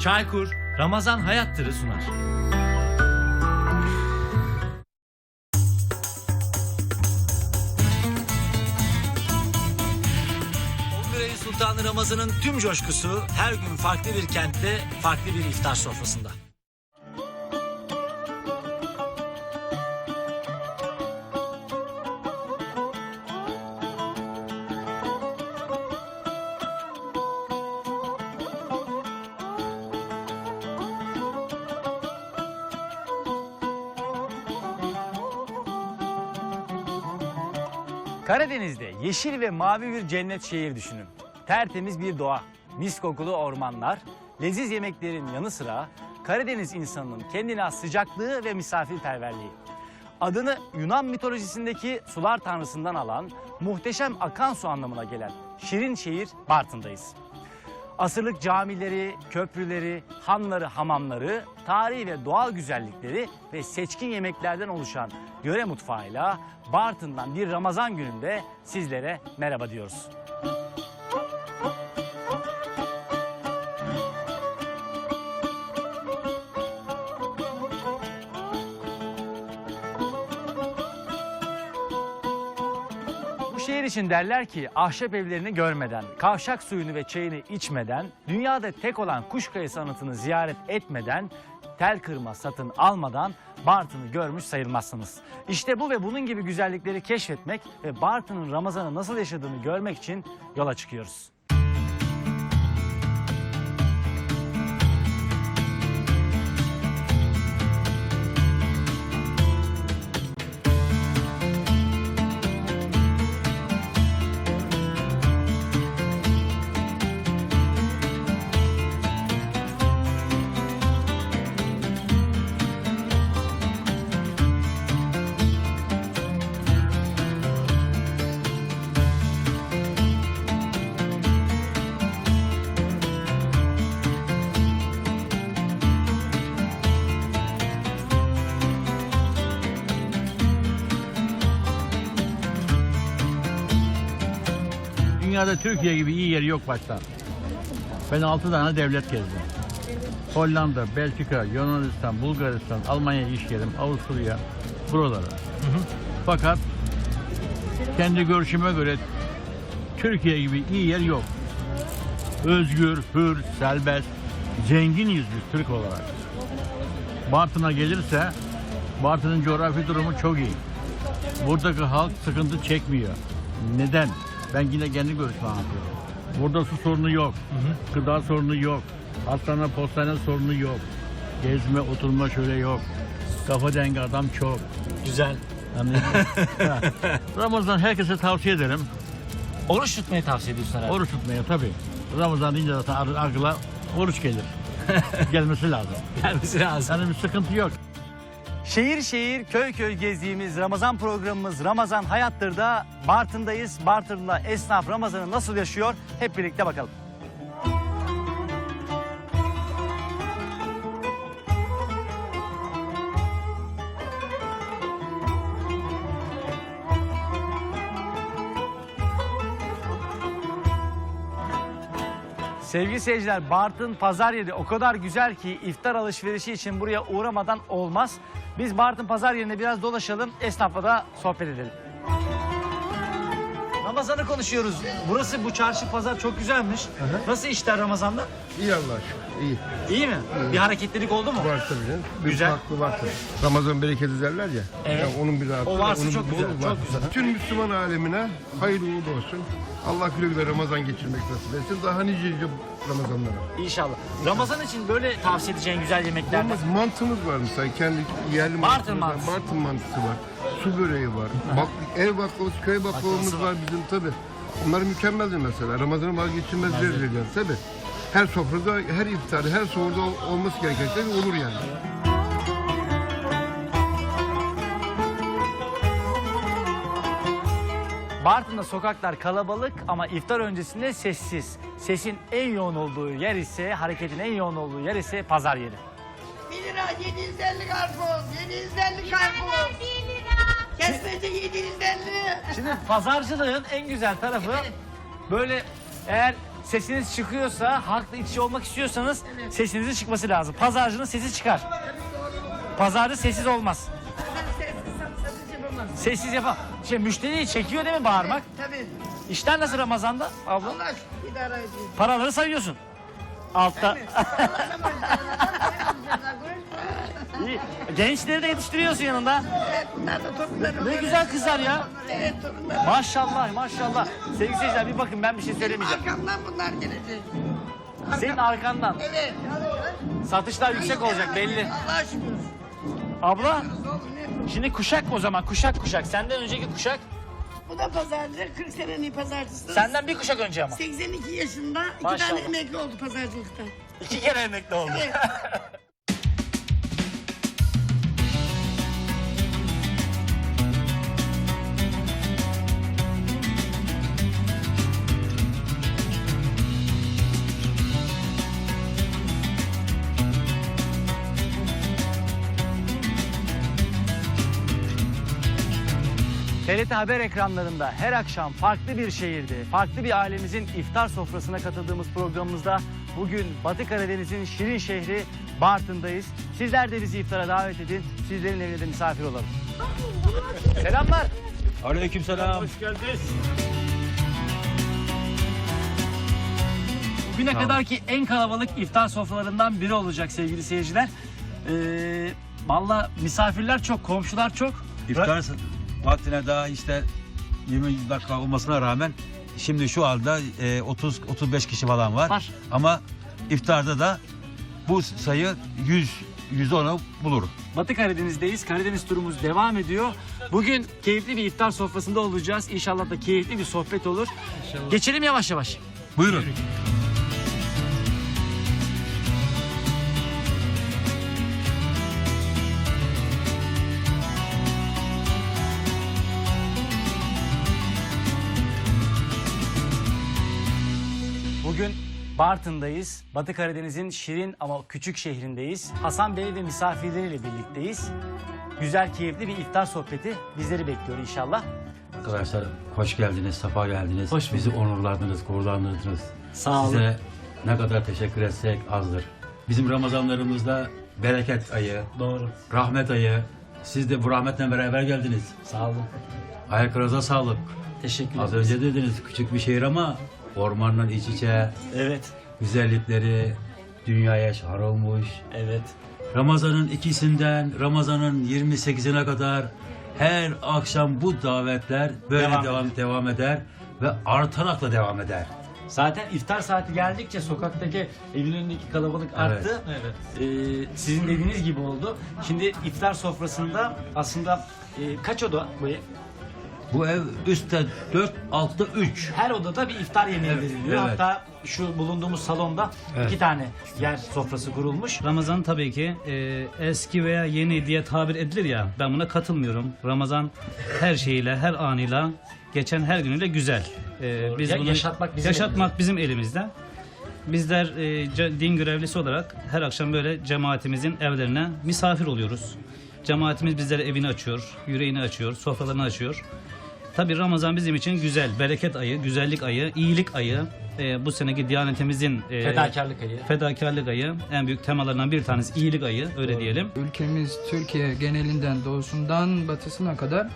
Çaykur Ramazan Hayattır'ı sunar. ayı Sultanı Ramazan'ın tüm coşkusu her gün farklı bir kentte, farklı bir iftar sofrasında. Karadeniz'de yeşil ve mavi bir cennet şehir düşünün. Tertemiz bir doğa, mis kokulu ormanlar, leziz yemeklerin yanı sıra Karadeniz insanının kendine sıcaklığı ve misafirperverliği. Adını Yunan mitolojisindeki sular tanrısından alan, muhteşem akan su anlamına gelen şirin şehir Bartın'dayız. Asırlık camileri, köprüleri, hanları, hamamları, tarihi ve doğal güzellikleri ve seçkin yemeklerden oluşan yöre mutfağıyla Bartın'dan bir Ramazan gününde sizlere merhaba diyoruz. Bu şehir için derler ki ahşap evlerini görmeden, kavşak suyunu ve çayını içmeden, dünyada tek olan Kuşkayı sanatını ziyaret etmeden, tel kırma satın almadan Bartın'ı görmüş sayılmazsınız. İşte bu ve bunun gibi güzellikleri keşfetmek ve Bartın'ın Ramazan'ı nasıl yaşadığını görmek için yola çıkıyoruz. Dünyada Türkiye gibi iyi yeri yok başta. Ben 6 tane devlet gezdim. Hollanda, Belçika, Yunanistan, Bulgaristan, Almanya iş yerim, Avusturya, buralara. Fakat kendi görüşüme göre Türkiye gibi iyi yer yok. Özgür, hür, serbest, zenginiz biz Türk olarak. Bartın'a gelirse Bartın'ın coğrafi durumu çok iyi. Buradaki halk sıkıntı çekmiyor. Neden? Ben yine kendi görüşümü anlatıyorum. Burada su sorunu yok. Gıda sorunu yok. Hastane, postane sorunu yok. Gezme, oturma şöyle yok. Kafa dengi adam çok. Güzel. Yani, Ha. Ramazan herkese tavsiye ederim. Oruç tutmayı tavsiye ediyorsun herhalde. Oruç tutmaya tabii. Ramazan deyince zaten akla oruç gelir. Gelmesi lazım. gelmesi lazım. Yani bir sıkıntı yok. Şehir şehir, köy köy gezdiğimiz Ramazan programımız Ramazan Hayattır da Bartın'dayız. Bartın'da esnaf Ramazan'ı nasıl yaşıyor hep birlikte bakalım. Sevgili seyirciler Bartın pazar yeri o kadar güzel ki iftar alışverişi için buraya uğramadan olmaz. Biz Bartın pazar yerinde biraz dolaşalım, esnafla da sohbet edelim. Ramazan'ı konuşuyoruz. Burası bu çarşı pazar çok güzelmiş. Nasıl işler Ramazan'da? İyi Allah aşkına, iyi. İyi mi? Bir hareketlilik oldu mu? Var tabii canım. Bir Güzel. farklı var tabii. Ramazan bereketi derler ya. Evet. Ya onun bir rahatlığı O varsa onun çok güzel, bolu çok var. güzel. Bütün Müslüman alemine hayırlı uğurlu olsun. Allah güle güle Ramazan geçirmek nasip etsin. Daha nice nice Ramazanlara. İnşallah. Ramazan için böyle tavsiye edeceğin güzel yemekler. Yalnız mantımız var mesela kendi yerli Bartın mantımız var. Bartın mantısı var. Su böreği var. Bak, ev baklavası, köy baklavamız Baklavası var. var bizim tabii. Onlar mükemmeldir mesela. Ramazan'ın vazgeçilmezleridir yani tabii. Her sofrada, her iftarda, her sahurda ol- olması gereken şey olur yani. Bartın'da sokaklar kalabalık ama iftar öncesinde sessiz. Sesin en yoğun olduğu yer ise, hareketin en yoğun olduğu yer ise pazar yeri. 1 lira 750 karpuz, 750 karpuz. 1 lira. Kesmece 750. Şimdi pazarcılığın en güzel tarafı böyle eğer sesiniz çıkıyorsa, halkla iç içe olmak istiyorsanız sesinizin çıkması lazım. Pazarcının sesi çıkar. Pazarcı sessiz olmaz. Sessiz yapam. Şey müşteriyi çekiyor değil mi bağırmak? Tabii. İşler nasıl Ramazan'da abla? Allah idare ediyor. Paraları sayıyorsun. Altta. İyi. Gençleri de yetiştiriyorsun yanında. Evet, torunlarım. Ne güzel kızlar ya. Evet torunlarım. Maşallah maşallah. Sevgili seyirciler bir bakın ben bir şey söylemeyeceğim. Arkamdan bunlar gelecek. Senin arkandan. Evet. Satışlar yüksek olacak belli. Allah şükür. Abla şimdi kuşak o zaman kuşak kuşak. Senden önceki kuşak. Bu da pazarcı. 40 senenin pazarcısı. Senden bir kuşak önce ama. 82 yaşında iki Maşallah. tane emekli oldu pazarcılıkta. İki kere emekli oldu. Evet. TRT Haber ekranlarında her akşam farklı bir şehirde, farklı bir ailemizin iftar sofrasına katıldığımız programımızda bugün Batı Karadeniz'in şirin şehri Bartın'dayız. Sizler de bizi iftara davet edin, sizlerin evine de misafir olalım. Selamlar. Aleykümselam. Hoş geldiniz. Bugüne kadarki en kalabalık iftar sofralarından biri olacak sevgili seyirciler. Ee, Valla misafirler çok, komşular çok. İftar vaktine daha işte 20 dakika olmasına rağmen şimdi şu anda 30-35 kişi falan var. Var. Ama iftarda da bu sayı 100 110'u bulur. Batı Karadeniz'deyiz. Karadeniz turumuz devam ediyor. Bugün keyifli bir iftar sofrasında olacağız. İnşallah da keyifli bir sohbet olur. Geçelim yavaş yavaş. Buyurun. Bugün Bartın'dayız. Batı Karadeniz'in şirin ama küçük şehrindeyiz. Hasan Bey ve misafirleriyle birlikteyiz. Güzel, keyifli bir iftar sohbeti bizleri bekliyor inşallah. Arkadaşlar hoş geldiniz, safa geldiniz. Hoş. Bizi onurlandınız, gururlandırdınız. Sağ olun. Size ne kadar teşekkür etsek azdır. Bizim Ramazanlarımızda bereket ayı, Doğru. rahmet ayı. Siz de bu rahmetle beraber geldiniz. Sağ olun. Ayaklarınıza sağlık. Teşekkür Az ederiz. önce dediniz küçük bir şehir ama ormanla iç içe, Evet. güzellikleri dünyaya şar olmuş. Evet. Ramazan'ın ikisinden Ramazan'ın 28'ine kadar her akşam bu davetler böyle Devam devam devam, eder ve artarak da devam eder. Zaten iftar saati geldikçe sokaktaki evin önündeki kalabalık arttı. Evet. Ee, sizin dediğiniz gibi oldu. Şimdi iftar sofrasında aslında e, kaç oda bu ev? Bu ev üstte 4, altta 3. Her odada bir iftar yemeği Evet, veriliyor. evet. Hatta şu bulunduğumuz salonda iki tane yer sofrası kurulmuş. Ramazan tabii ki e, eski veya yeni diye tabir edilir ya ben buna katılmıyorum. Ramazan her şeyiyle her anıyla geçen her günüyle güzel. E, biz Ya- bunu yaşatmak bizim yaşatmak bizim elimizde. Bizler e, ce- din görevlisi olarak her akşam böyle cemaatimizin evlerine misafir oluyoruz. Cemaatimiz bizlere evini açıyor, yüreğini açıyor, sofralarını açıyor. Tabii Ramazan bizim için güzel, bereket ayı, güzellik ayı, iyilik ayı. E, bu seneki Diyanetimizin e, Fedakarlık ayı. Fedakarlık ayı en büyük temalarından bir tanesi iyilik ayı öyle diyelim. Ülkemiz Türkiye genelinden doğusundan batısına kadar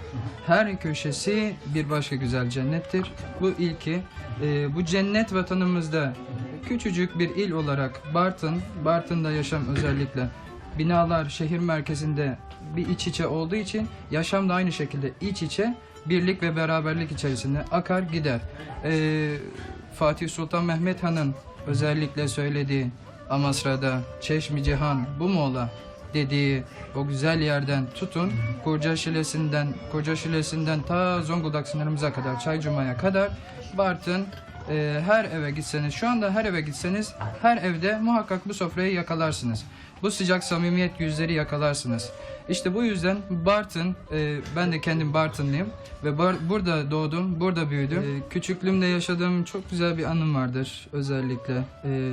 her köşesi bir başka güzel cennettir. Bu ilki e, bu cennet vatanımızda küçücük bir il olarak Bartın, Bartın'da yaşam özellikle binalar şehir merkezinde bir iç içe olduğu için yaşam da aynı şekilde iç içe birlik ve beraberlik içerisinde akar gider. E, Fatih Sultan Mehmet Han'ın özellikle söylediği Amasra'da Çeşmi Cihan bu mu ola dediği o güzel yerden tutun Kurca Şilesi'nden Kurca Şilesi'nden ta Zonguldak sınırımıza kadar Çaycuma'ya kadar Bartın e, her eve gitseniz şu anda her eve gitseniz her evde muhakkak bu sofrayı yakalarsınız. Bu sıcak samimiyet yüzleri yakalarsınız. İşte bu yüzden Bartın, e, ben de kendim Bartınlıyım ve bar- burada doğdum, burada büyüdüm. E, küçüklüğümde yaşadığım çok güzel bir anım vardır özellikle. E,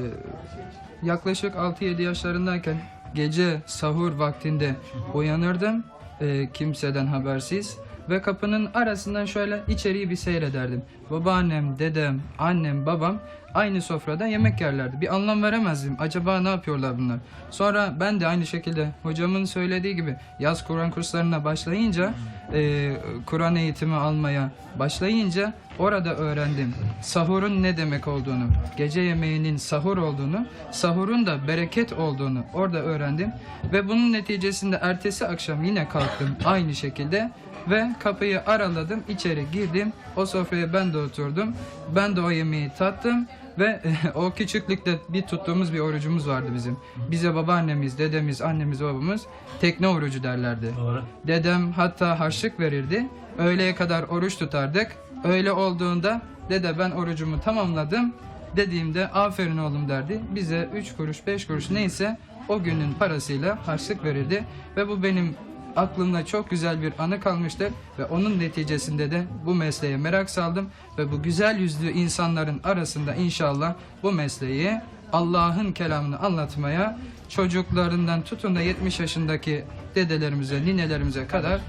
yaklaşık 6-7 yaşlarındayken gece sahur vaktinde uyanırdım e, kimseden habersiz ve kapının arasından şöyle içeriği bir seyrederdim. Babaannem, dedem, annem, babam aynı sofrada yemek yerlerdi. Bir anlam veremezdim. Acaba ne yapıyorlar bunlar? Sonra ben de aynı şekilde hocamın söylediği gibi yaz Kur'an kurslarına başlayınca, e, Kur'an eğitimi almaya başlayınca orada öğrendim. Sahurun ne demek olduğunu, gece yemeğinin sahur olduğunu, sahurun da bereket olduğunu orada öğrendim. Ve bunun neticesinde ertesi akşam yine kalktım aynı şekilde ve kapıyı araladım, içeri girdim. O sofraya ben de oturdum. Ben de o yemeği tattım ve o küçüklükte bir tuttuğumuz bir orucumuz vardı bizim. Bize babaannemiz, dedemiz, annemiz, babamız tekne orucu derlerdi. Doğru. Dedem hatta harçlık verirdi. Öğleye kadar oruç tutardık. Öyle olduğunda dede ben orucumu tamamladım dediğimde aferin oğlum derdi. Bize 3 kuruş 5 kuruş neyse o günün parasıyla harçlık verirdi. Ve bu benim aklımda çok güzel bir anı kalmıştır. Ve onun neticesinde de bu mesleğe merak saldım. Ve bu güzel yüzlü insanların arasında inşallah bu mesleği Allah'ın kelamını anlatmaya çocuklarından tutun da 70 yaşındaki dedelerimize, ninelerimize kadar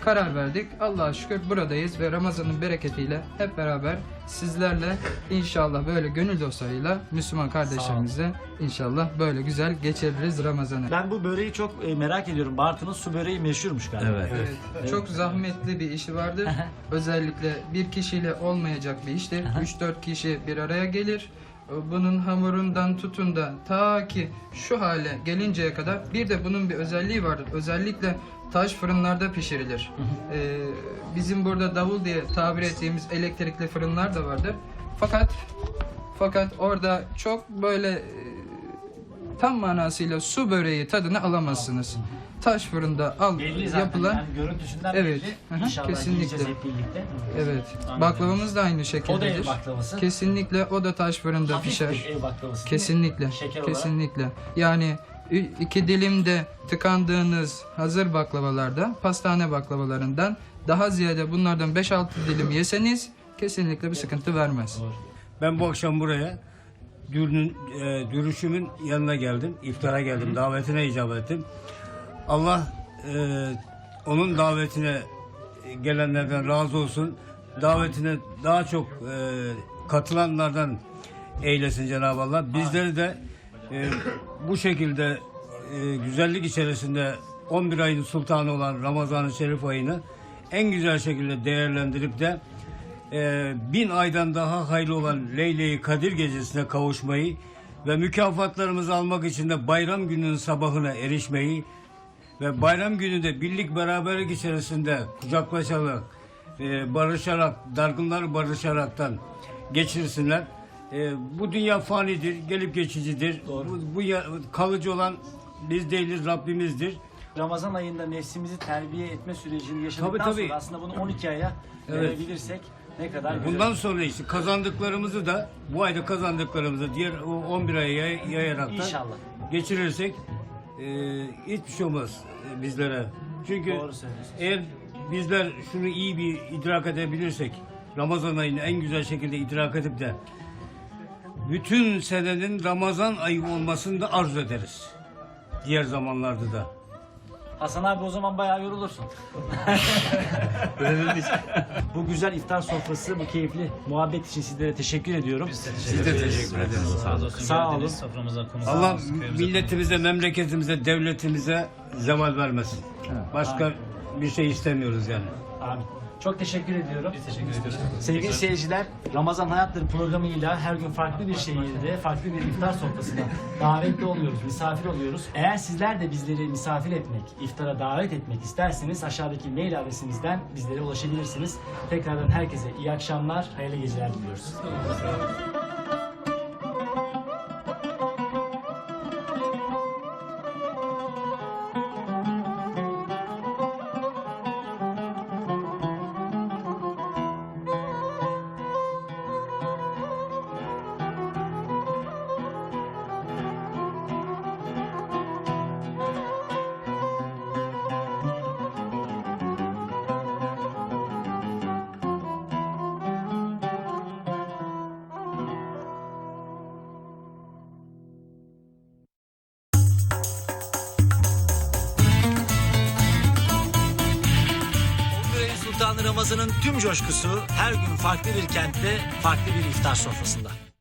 karar verdik. Allah'a şükür buradayız ve Ramazan'ın bereketiyle hep beraber sizlerle inşallah böyle gönül dostlarıyla Müslüman kardeşlerimizle inşallah böyle güzel geçiririz Ramazan'ı. Ben bu böreği çok e, merak ediyorum. Bartın'ın su böreği meşhurmuş galiba. Evet. Evet, çok zahmetli bir işi vardır. Özellikle bir kişiyle olmayacak bir iştir. 3-4 kişi bir araya gelir. Bunun hamurundan tutun da ta ki şu hale gelinceye kadar bir de bunun bir özelliği vardır. Özellikle taş fırınlarda pişirilir. Ee, bizim burada davul diye tabir ettiğimiz elektrikli fırınlar da vardır. Fakat fakat orada çok böyle e, tam manasıyla su böreği tadını alamazsınız. Taş fırında al Belli zaten yapılan yani görüntüsünden Evet. belli. Hı İnşallah kesinlikle. yiyeceğiz hep birlikte. Evet. Anladım. Baklavamız da aynı O da ev baklavası. Kesinlikle o da taş fırında Hafif pişer. bir ev baklavası değil mi? Kesinlikle. Şeker olarak. Kesinlikle. Yani iki dilimde tıkandığınız hazır baklavalarda, pastane baklavalarından daha ziyade bunlardan 5-6 dilim yeseniz kesinlikle bir sıkıntı vermez. Ben bu akşam buraya dürünün, e, dürüşümün yanına geldim. İftara geldim. Davetine icabet ettim. Allah e, onun davetine gelenlerden razı olsun. Davetine daha çok e, katılanlardan eylesin Cenab-ı Allah. Bizleri de e, bu şekilde e, güzellik içerisinde 11 ayın sultanı olan Ramazan-ı Şerif ayını en güzel şekilde değerlendirip de e, bin aydan daha hayırlı olan Leyle-i Kadir gecesine kavuşmayı ve mükafatlarımızı almak için de bayram gününün sabahına erişmeyi ve bayram günü de birlik beraberlik içerisinde kucaklaşarak, e, barışarak, dargınlar barışaraktan geçirsinler. E, bu dünya fanidir, gelip geçicidir. Bu, bu ya- kalıcı olan biz değiliz, Rabbimizdir. Ramazan ayında nefsimizi terbiye etme sürecini yaşadıktan Tabii, tabii. sonra aslında bunu 12 aya Evet. verebilirsek ne kadar güzel. Bundan sonra işte kazandıklarımızı da bu ayda kazandıklarımızı diğer o 11 aya yay- yayarak da İnşallah. geçirirsek e, hiçbir şey olmaz e, bizlere. Çünkü Doğru eğer bizler şunu iyi bir idrak edebilirsek Ramazan ayını en güzel şekilde idrak edip de bütün senenin Ramazan ayı olmasını da arzu ederiz. Diğer zamanlarda da. Hasan abi o zaman bayağı yorulursun. bu güzel iftar sofrası, bu keyifli muhabbet için sizlere teşekkür ediyorum. Siz de teşekkür ederiz. Sağ olun. Sağ olun. Soframıza, konumuza, Allah milletimize, memleketimize, devletimize zeval vermesin. Başka bir şey istemiyoruz yani. Amin. Çok teşekkür ediyorum. Teşekkür ediyoruz. Sevgili seyirciler, Ramazan Hayatları programıyla her gün farklı bir şehirde, farklı bir iftar sofrasına davetli oluyoruz, misafir oluyoruz. Eğer sizler de bizleri misafir etmek, iftara davet etmek isterseniz aşağıdaki mail adresimizden bizlere ulaşabilirsiniz. Tekrardan herkese iyi akşamlar, hayırlı geceler diliyoruz. Ramazan'ın tüm coşkusu her gün farklı bir kentte, farklı bir iftar sofrasında.